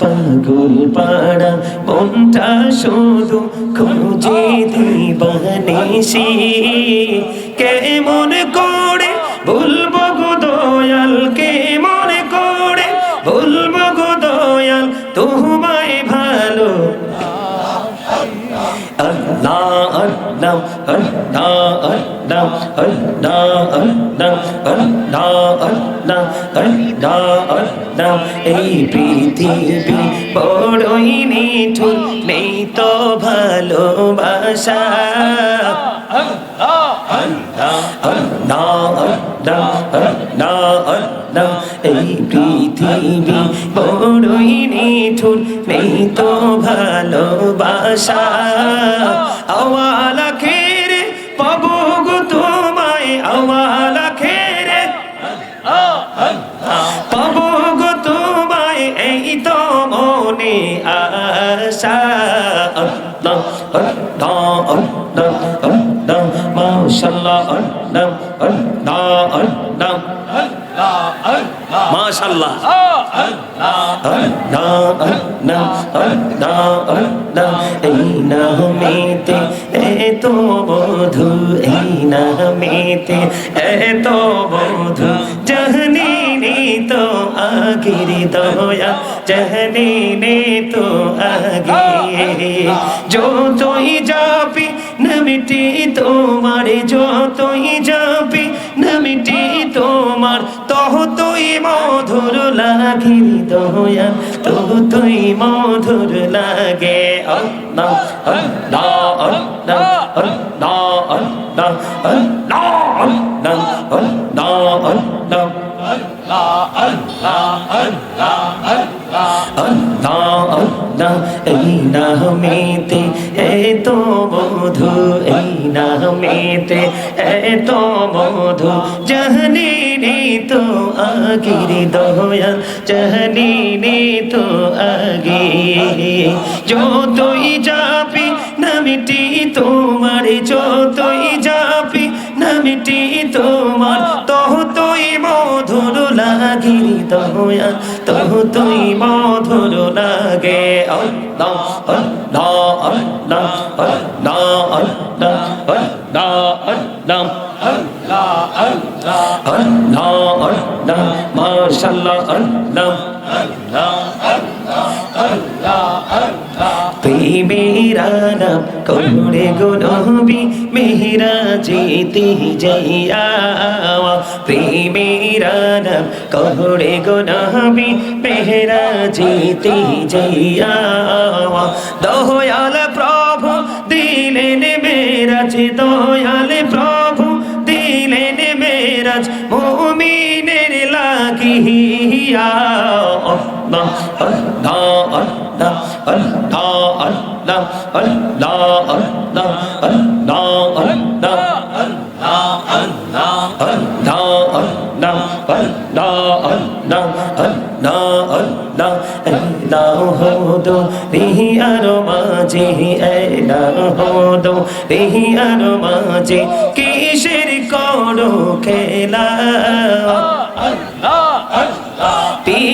পাগল পাড়া মনটা শুধু খুঁজে দিবানিসি কেমন করে ভুলবো গো দয়াল কেমন করে ভুলবো গো দয়াল তোমায় ভালো da al da al da al da al da al da al da এই পৃথিবী তো ভালোবাসা এই পৃথিবী বড়ই নেই তো ভালোবাসা আওয়ালাকে মাশাআল্লাহ আল্লাহ আল্লাহ আল্লাহ মাশাআল্লাহ এই নামেতে এত বধু, এই নামেতে এত বধু। জহনি তো আগির দয়া, জহনি তো আগে যতই যাবি নমিটি তোমার যতই যাবি নমিটি তোমার তহ তুই মধুর লাগি দয়া তহ তুই মধুর লাগে আল্লাহ এই নামেতে এত মধু এই নামেতে এত মধু জাহানি নে তো আগির দয়া জাহানি নে তো আগে। যতই যাবি নামিটি তোমার, যতই যাবি নামিটি তোমার লাগি দয়া তহ তুই মধুর লাগে আল্লাহ আল্লাহ আল্লাহ আল্লাহ আল্লাহ আল্লাহ আল্লাহ আল্লাহ আল্লাহ মাশাআল্লাহ আল্লাহ প্রেমেরা নাম করে গো নবী মেহরা যেতে যাইয়া প্রেমেরা নাম করে গো নবী মেহরা যেতে যাইয়া দয়াল প্রভু, দিলেন মেরাজ, দয়াল প্রভু, দিলেন মেরাজ, মুমিনের লাগিয়া আল্লাহ আল্লাহ আল্লাহ আল্লাহ আল্লাহ আল্লাহ আল্লাহ আল্লাহ আল্লাহ কিসের করো খেলা পিছের দিকে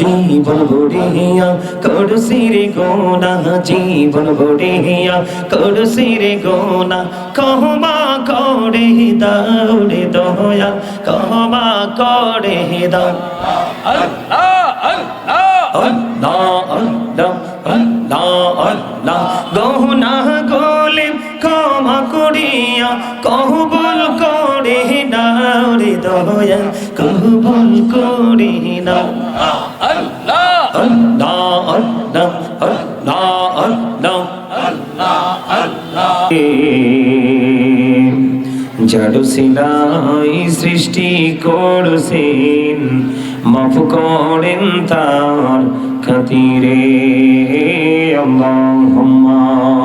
জীবন গড়িয়া করছি রে গোনা, জীবন গড়িয়া করছি রে গোনা কহমা করে দাউরে দয়া কহমা করে দাও আল্লাহ আল্লাহ আল্লাহ আল্লাহ আল্লাহ আল্লাহ গহনা গোলে ক্ষমা করিয়া, কহবল করে নাও রে দয়া, কহবল করে নাও আল্লাহ আল্লাহ আল্লাহ আল্লাহ আল্লাহ জড় সিলাই সৃষ্টি করছেন মাফ করেন তার খাতিরে। আল্লাহুম্মা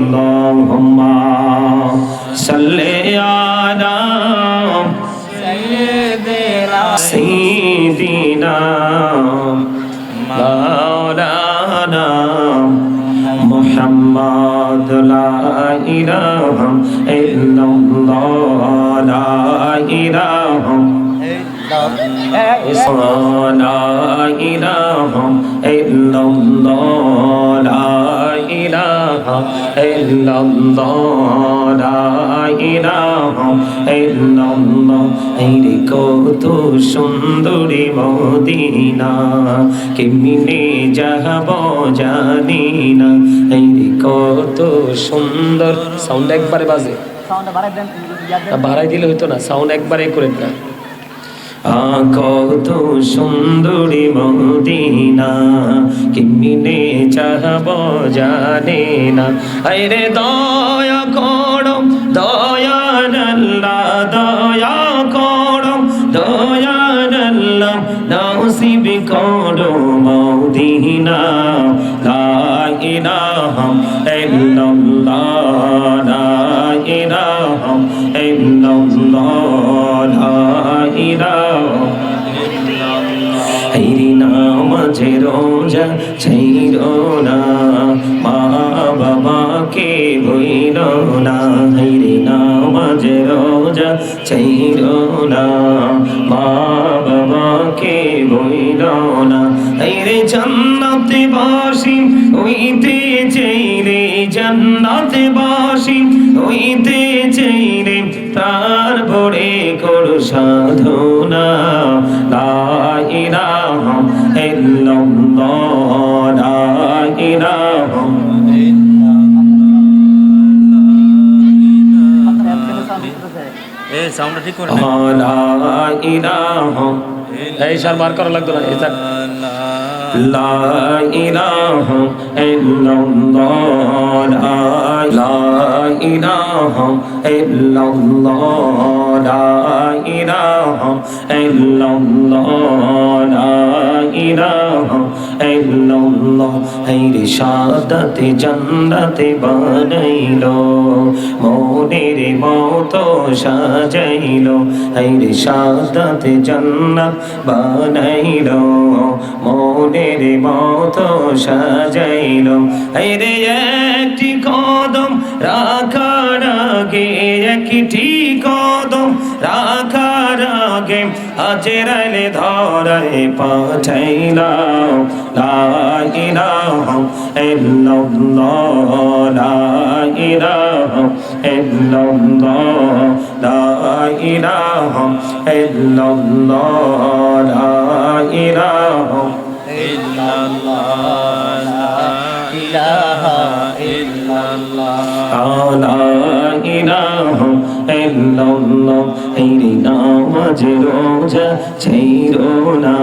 اللهم صل على سيدنا سيدنا مولانا محمد لا إله إلا الله لا إله لا إله إلا الله illallah la ilaha illallah এই রে কত সুন্দরী মদিনা কেমনে যাব জানি না এই রে কত সুন্দর। সাউন্ড একবারে বাজে। বাড়াই দিলে হইতো না সাউন্ড একবারে করেন না। কত সুন্দরী মদিনা, কিমিনে চাহব জানে না। আরে দয়া করো, দয়া আল্লাহ দয়া করো, দয়া আল্লাহ নসিব করো মদিনা। লা ইলাহা নামাজে রোজা ছাইর না। মা বাবাকে বইল না। হাইরি নামাজে রোজা ছাইর না। মা বাবাকে বইল না। হাইরে জান্নাতে বাসি হইতে চাইরে জান্নাতে বাসি হইতে চাইরে তার বড়ে করু সাধনা। সাউন্ডটা ঠিক করে এই সার বার করা লাগতো না লা ইলাহা ইল্লাল্লাহ, লা ইলাহা ইল্লাল্লাহ, লা ইলাহা ইল্লাল্লাহ, লা ইলাহা মনের মতো সাজাইলো, হাইরে সাদাতে জান্নাত বানাইলো, মনের মতো সাজাইলো। হাইরে একটি কদম রাখার আগে একটি কদম রাখার আগে হাজরালে ধরায় পাঠাইলাম। লা ইলাহা ইল্লাল্লাহ, লা ইলাহা ইল্লাল্লাহ لا إله إلا الله لا إله إلا الله إلينا مجروج چيرونا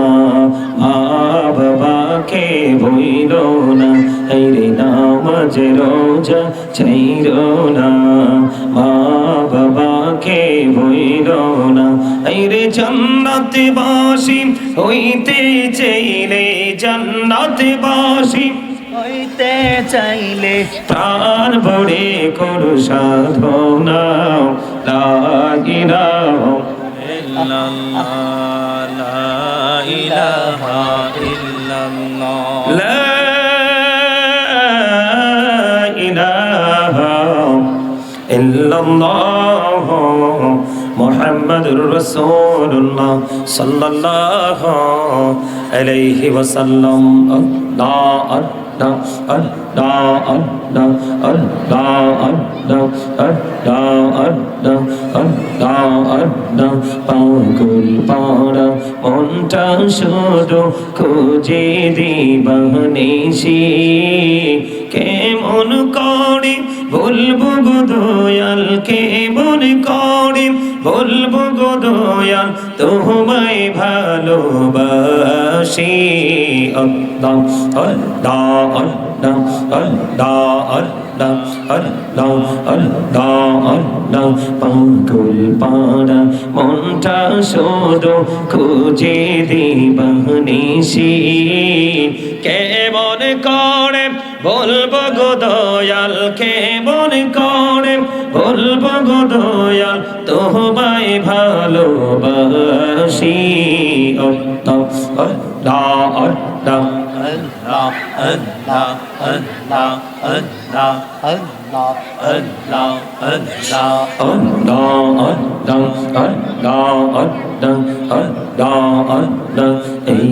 آب باكي بويلونا إلينا مجروج چيرونا آب باكي بويلونا আইরে জান্নাতে বাসি হইতে চাইলে জান্নাতে বাসি হইতে চাইলে প্রাণ ভরে করু সাধনা লাগিরা ইল্লাল্লাহ। লা ইলাহা ইল্লাল্লাহ। মুহাম্মাদুর রাসূলুল্লাহ সাল্লাল্লাহু আলাইহি ওয়াসাল্লাম। আল্লাহ পাগল পাড়া, মনটা শুধু খুঁজে দিবানিসি কেমন করে ভুলবো দয়াল, কেমন করে বলব গো দয়াল, তোমায় ভালোবাসি। আল্লাহ আল্লাহ আল্লাহ আল্লাহ আল্লাহ। আল্লাহ আল্লাহ আল্লাহ পাগল পাড়া, মনটা শুধু খুঁজে দিবানিসি কেমন করে, বলব গো দয়াল কেমন করে? বলব গো দয়াল তোমায় ভালোবাসি এই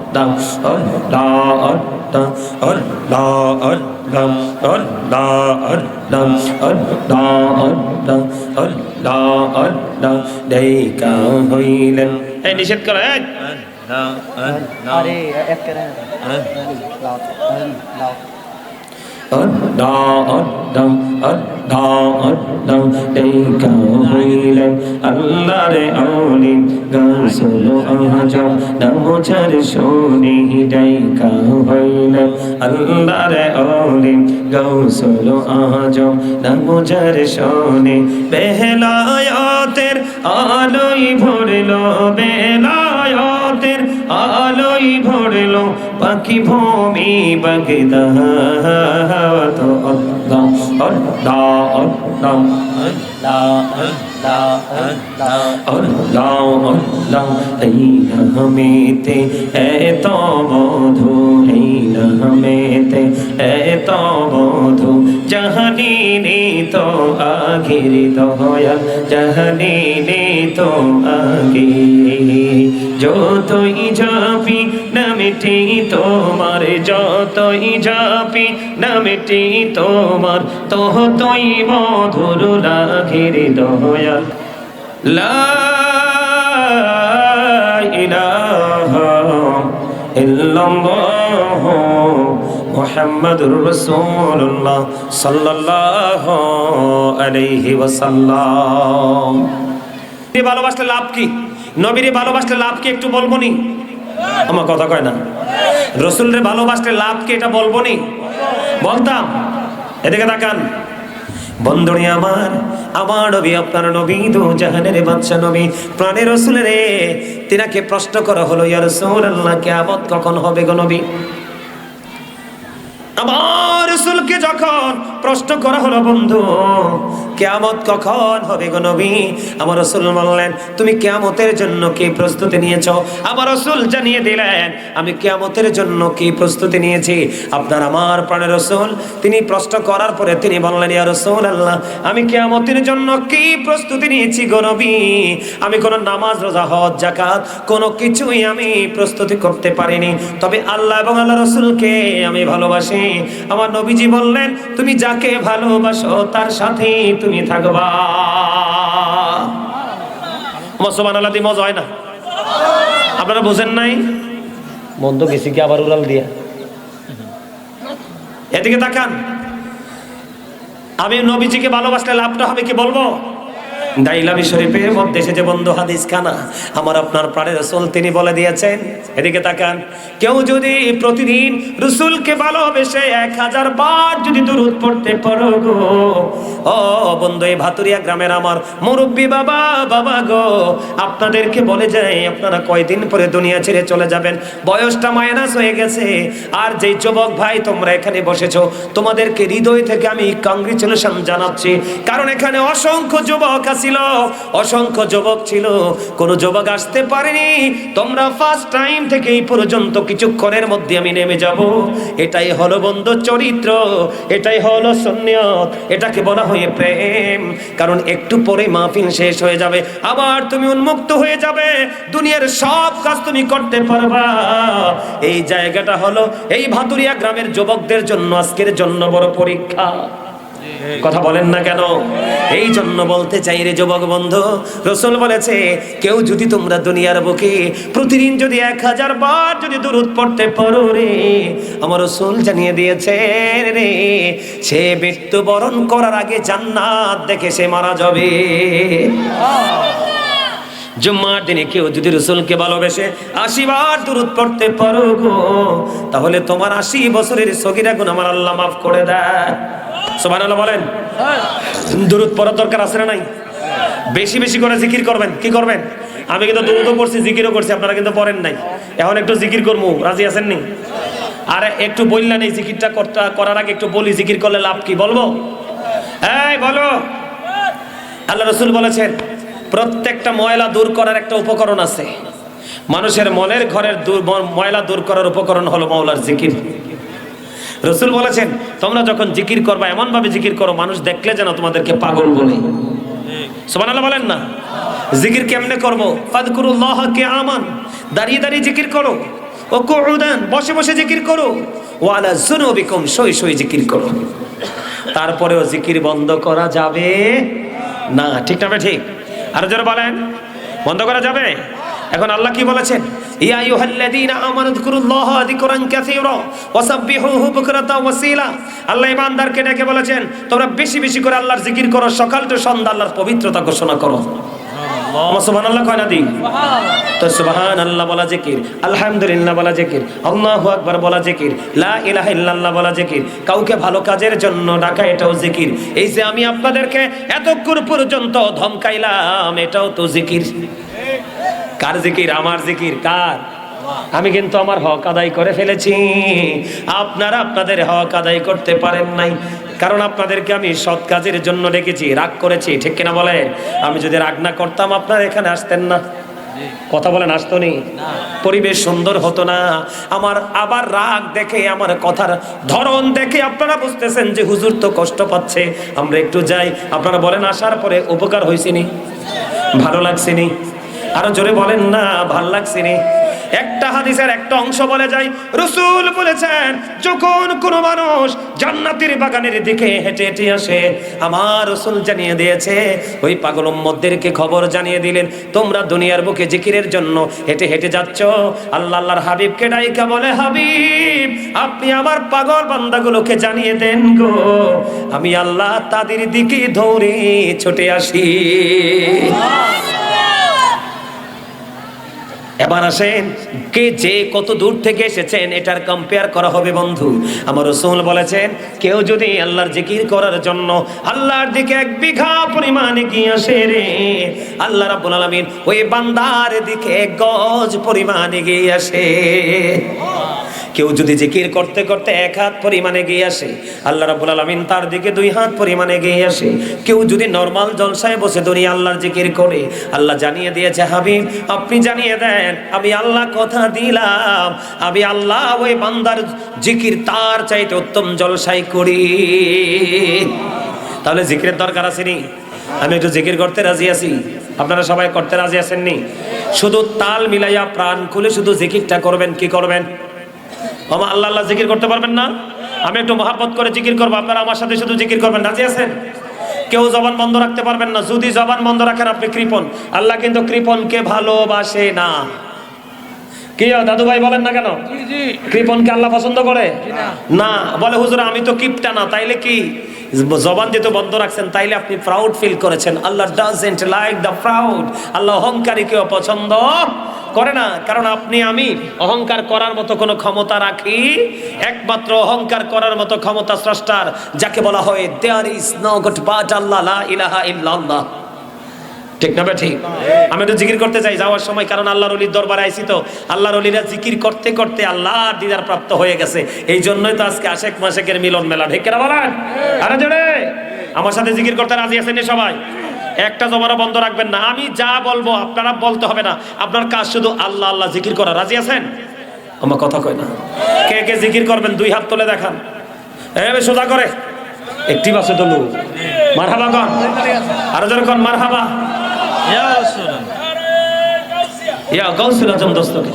lam ar la ar la ar la ar lam ar la ar lam ar la ar la ar la ar la দেইকা হইলেন এই নিষেধ করো এই আরে এক করে লাও লাও da dam da dam dai ka hoile allah re auli gasul ahjam dam char shoni dai ka hoile allah re auli gasul ahjam dam char shoni behla yater aloi bhorlo behla की भूमि बगदा तो अल्लाह अल्लाह अल्लाह अल्लाह अल्लाह अल्लाह हमें ते ऐ तो बोधु ऐन हमें ते ऐ तो बोधो जहनी ने तो आखिर दोया जहनी ने तो आगे जो तो जापी যাপি নামেটি তোমার যতই যাপি নামেটি তোমার ততই মধুর লাগের দয়াল। লা ইলাহা ইল্লাল্লাহ মুহাম্মাদুর রাসূলুল্লাহ সাল্লাল্লাহু আলাইহি ওয়াসাল্লাম। ভালোবাসলে লাভ কি? নবীরে ভালোবাসলে লাভ কি একটু বলব নি? আমার কথা কয় না। রসুলরে ভালোবাসলে লাভ কি এটা বলব নি? বলতাম। এদিকে তাকান। বন্ধুনি আমার আমার নবী, আপনার নবী দু জাহানের বাদশা নবী। প্রাণের রসুলের তিনাকে প্রশ্ন করা হলো, ইয়া রসুল আল্লাহ কেয়ামত কখন হবে গো নবী? আমার রসুলকে যখন প্রশ্ন করা হলো, বন্ধু, কেয়ামত কখন হবে গো নবী? আমার রসুল বললেন, তুমি কেয়ামতের জন্য কি প্রস্তুতি নিয়েছ? আমার রসুল জানিয়ে দিলেন, আমি কেয়ামতের জন্য কি প্রস্তুতি নিয়েছি? আপনার আমার প্রাণের রসুল, তিনি প্রশ্ন করার পরে তিনি বললেন, ইয়া রসুল আল্লাহ আমি কেয়ামতের জন্য কি প্রস্তুতি নিয়েছি গো নবী? আমি কোনো নামাজ, রোজা, হজ জাকাত কোনো কিছুই আমি প্রস্তুতি করতে পারিনি। তবে আল্লাহ এবং আল্লাহ রসুলকে আমি ভালোবাসি। আমার নবীজি বললেন, তুমি যাকে ভালোবাসো, তার সাথে তুমি থাকবা। মুসলমান আল্লাহ দিয়ে মজা হয় না? আপনারা বোঝেন নাই? মন্দ গেছি কি আবার উড়াল দিয়া? এদিকে তাকান। আমি নবীজিকে ভালোবাসলে লাভটা হবে কি বলব? দাইলামি শরীফের মধ্যে এসেছে বন্ধু হাদিস খানা, আমার আপনার প্রাণের রসুল তিনি বলে দিয়েছেন। এদিকে তাকান, কেউ যদি প্রতিদিন রসুলকে ভালোবেসে এক হাজার বার যদি দূরত পড়তে পারো গো, ও বন্ধু, এই ভাতুরিয়া গ্রামের আমার মুরব্বী বাবা বাবা গো, আপনাদেরকে বলে যাই, আপনারা কয়দিন পরে দুনিয়া ছেড়ে চলে যাবেন? বয়সটা মাইনাস হয়ে গেছে। আর যেই যুবক ভাই, তোমরা এখানে বসেছো, তোমাদেরকে হৃদয় থেকে আমি কংগ্রেচুলেশন জানাচ্ছি। কারণ এখানে অসংখ্য যুবক আছিল অসংখ্য যুবক ছিল, কোনো যুবক আসতে পারেনি। তোমরা ফার্স্ট টাইম থেকে এই পর্যন্ত কিছুক্ষণের মধ্যে আমি নেমে যাব। এটাই হলো বন্ধু চরিত্র, এটাই হলো সন্ন্যত, এটাকে বলা হয় প্রেম। কারণ একটু পরে মাহফিল শেষ হয়ে যাবে, আবার তুমি উন্মুক্ত হয়ে যাবে। দুনিয়ার সব কাজ তুমি করতে পারবা। এই জায়গাটা হলো এই ভাতুরিয়া গ্রামের যুবকদের জন্য, আজকের জন্য বড় পরীক্ষা। কথা বলেন না কেন? এই জন্য বলতে চাই রে যুবক বন্ধু, রসুল বলেছে, কেউ যদি তোমরা দুনিয়ার বুকে প্রতিদিন যদি এক হাজার বার যদি দূরত পড়তে পারো রে, আমার রসুল জানিয়ে দিয়েছে রে, সে মৃত্যুবরণ করার আগে জান্নাত দেখে সে মারা যাবে। জুম্মার দিনে কেউ যদি রসুলকে ভালোবেসে আশি বার দূরত পড়তে পারো গো, তাহলে তোমার আশি বছরের সগিরা গুণ আমার আল্লাহ মাফ করে দেয়। সোমান বলেন। দূরত পড়ার দরকার আছে না নাই? বেশি বেশি করে জিকির করবেন। কি করবেন? আমি কিন্তু দূরত করছি জিকিরও করছি, আপনারা কিন্তু পড়েন নাই। এখন একটু জিকির করব রাজি আছেন নি? আরে একটু বললেন এই জিকিরটা করার আগে একটু বলি, জিকির করলে লাভ কি? বলব? এই, বলো। আল্লাহ রসুল বলেছেন, প্রত্যেকটা ময়লা দূর করার একটা উপকরণ আছে। মানুষের মনের ঘরের ময়লা দূর করার উপকরণ হলো মাওলার জিকির। রসুল বলেছেন, তোমরা যখন জিকির করবা এমন ভাবে জিকির করো, মানুষ দেখলে যেন তোমাদেরকে পাগল বলে। সুবহানাল্লাহ বলেন না। জিকির কেমনে করব? ফাদকুরুল্লাহ কে আমান দাঁড়িয়ে দাঁড়িয়ে জিকির করো। ও কুউদান বসে বসে জিকির করো। ওয়ালা জুনুবিকুম সই সই জিকির করো। তারপরেও জিকির বন্ধ করা যাবে না। ঠিক না ঠিক? আর যারা বলেন। বন্ধ করা যাবে? এখন আল্লাহ কি বলেছেন? ইয়া আইয়ুহাল্লাযীনা আমানু যকুরুল্লাহা যিকরান কাসীরা ওয়াসাব্বিহুহু বুকরাতা ওয়াসীলা। আল্লাহ ইমানদারকে ডেকে বলেছেন তোমরা বেশি বেশি করে আল্লাহর জিকির করো সকাল থেকে সন্ধ্যা আল্লাহর পবিত্রতা ঘোষণা করো। আমার সুবহানাল্লাহ কয় না দি তো সুবহানাল্লাহ বলা জিকির আলহামদুলিল্লাহ বলা জিকির আল্লাহু আকবার বলা জিকির লা ইলাহা ইল্লাল্লাহ বলা জিকির কাউকে ভালো কাজের জন্য ডাকা এটাও জিকির। এই যে আমি আপনাদেরকে এতক্ষণ পর্যন্ত ধমকাইলাম এটাও তো জিকির। কার জিকির, আমার জিকির, কার? আমি কিন্তু আমার হক আদায় করে ফেলেছি। আপনারা আপনাদের হক আদায় করতে পারেন নাই। কারণ আপনাদেরকে আমি সৎ কাজের জন্য ডেকেছি, রাগ করেছি, ঠিক কিনা বলেন? আমি যদি রাগ না করতাম, আপনারা এখানে আসতেন না। কথা বলেন, আসতো নি? পরিবেশ সুন্দর হতো না। আমার আবার রাগ দেখে, আমার কথার ধরন দেখে আপনারা বুঝতেছেন যে হুজুর তো কষ্ট পাচ্ছে। আমরা একটু যাই। আপনারা বলেন, আসার পরে উপকার হয়েছিনি ভালো লাগছেনি আরও জোরে বলেন না, ভালো লাগছেনি একটা হাদিসের একটা অংশ বলে যাই রসুল বলেছেন, যখন কোনো মানুষ জান্নাতের বাগানের দিকে হেঁটে হেঁটে আসে, আমার রসুল জানিয়ে দিয়েছে, ওই পাগল উম্মতদেরকে খবর জানিয়ে দিলেন, তোমরা দুনিয়ার বুকে জিকিরের জন্য হেঁটে হেঁটে যাচ্ছ। আল্লাহ আল্লাহর হাবিবকে ডাইকা বলে, হাবিব, আপনি আমার পাগল বান্দাগুলোকে জানিয়ে দেন গো। আমি আল্লাহ তাদের দিকে ধরে ছুটে আসি। এবার আসেন, কে যে কত দূর থেকে এসেছেন, এটার কম্পেয়ার করা হবে বন্ধু। আমার রসুল বলেছেন, কেউ যদি আল্লাহর জিকির করার জন্য আল্লাহর দিকে এক বিঘা পরিমাণ এগিয়ে আসে রে, আল্লাহ রাব্বুল আলামিন ওই বান্দার দিকে গজ পরিমাণ এগিয়ে আসে। কেউ যদি জিকির করতে করতে এক হাত পরিমাণে গিয়ে আসে, আল্লাহ রাব্বুল আলামিন তার দিকে দুই হাত পরিমাণে গিয়ে আসে। কেউ যদি নর্মাল জলসায় বসে দুনিয়া আল্লাহর জিকির করে, আল্লাহ জানিয়ে দিয়েছে, হাবিব, আপনি জানিয়ে দেন, আমি আল্লাহ কথা দিলাম, আমি আল্লাহ ওই বান্দার জিকির তার চাইতে উত্তম জলসায় করি। তাহলে জিকিরের দরকার আসেনি আমি একটু জিকির করতে রাজি আছি। আপনারা সবাই করতে রাজি আছেননি শুধু তাল মিলাইয়া প্রাণ খুলে শুধু জিকিরটা করবেন, কি করবেন? আমার আল্লাহ আল্লাহ জিকির করতে পারবেন না? আমি একটু মহাব্বত করে জিকির করব। আপনারা আমার সাথে শুধু জিকির করবেন। রাজি আছেন? কেউ জবান বন্ধ রাখতে পারবেন না। যদি জবান বন্ধ রাখেন আপনি কৃপন আল্লাহ কিন্তু কৃপনকে ভালোবাসে না। কি দাদু ভাই বলেন না কেন? কৃপনকে আল্লাহ পছন্দ করে? না। বলে হুজুর আমি তো কিপটা না। তাইলে কি? জবান দিয়ে তো বন্ধ রাখছেন তাইলে আপনি প্রাউড ফিল করেছেন। Allah doesn't like the proud Allah অহংকারী কেউ পছন্দ করে না, কারণ আপনি আমি অহংকার করার মতো কোনো ক্ষমতা রাখি। একমাত্র অহংকার করার মতো ক্ষমতা স্রষ্টার, যাকে বলা হয় there is no god but Allah ইলাহা ইল্লাল্লাহ ঠিক না ঠিক আমি একটু জিকির করতে চাই, যাওয়ার সময়, কারণ আল্লাহর অলির দরবারে আইছি তো। আল্লাহর অলিরা জিকির করতে করতে আল্লাহর দিদার প্রাপ্ত হয়ে গেছে। এই জন্যই তো আজকে আশেক মাসেকের মিলন মেলা, ঠিক কেনা বলেন? আরে জোরে! আমার সাথে জিকির করতে রাজি আছেন সবাই? একটা জমানা বন্ধ রাখবেন না। আমি যা বলব আপনারা বলতে হবে না। আপনার কাজ শুধু আল্লাহ আল্লাহ জিকির করা। রাজি আছেন? আমার কথা কয় না। কে কে জিকির করবেন? দুই হাত তুলে দেখান। এভাবে সোজা করে। একটি বাসে তো লোক মারহাবা কন। আরও জোরে কন, মারহাবা। ইয়া গৌসুল আজম দস্তকে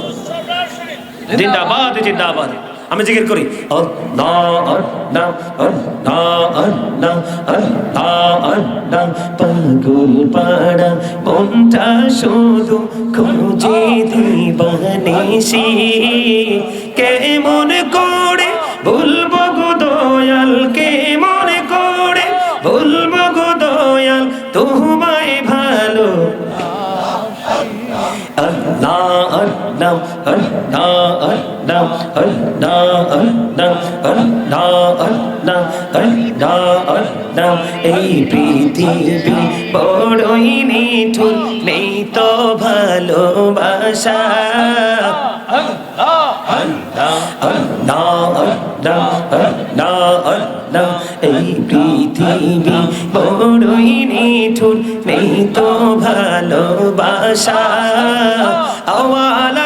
জিন্দাবাদ জিন্দাবাদ। আমি জিকির করি। পাগল পাড়া কেমন করে ভুলবো দয়ালকে? এই পৃথিবী বড়ই মিঠু নেই তো ভালোবাসা Allah Allah Allah Allah এই পৃথিবী বড়ই নেই তো ভালোবাসা। আওয়ালা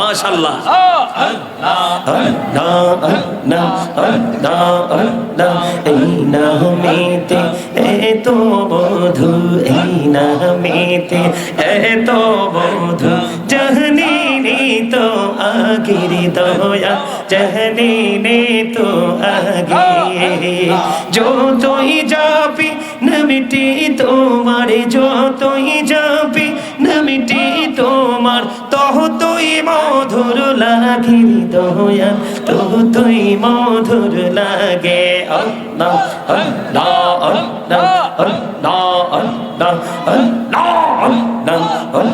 মাশাআল্লাহ। এই নামেতে এত বধু এই নামেতে এত বধু জহনি নে তো আগির দয়া জহনি নে তো আগে। যতই যাবি নমিটি তোমার যতই যাবি নমিটি তোমার তহ তুই মধুর লাগে দয়া তবু তুই মধুর লাগে। আল্লাহ আল্লাহ আল্লাহ আল্লাহ আল্লাহ আল্লাহ আল্লাহ।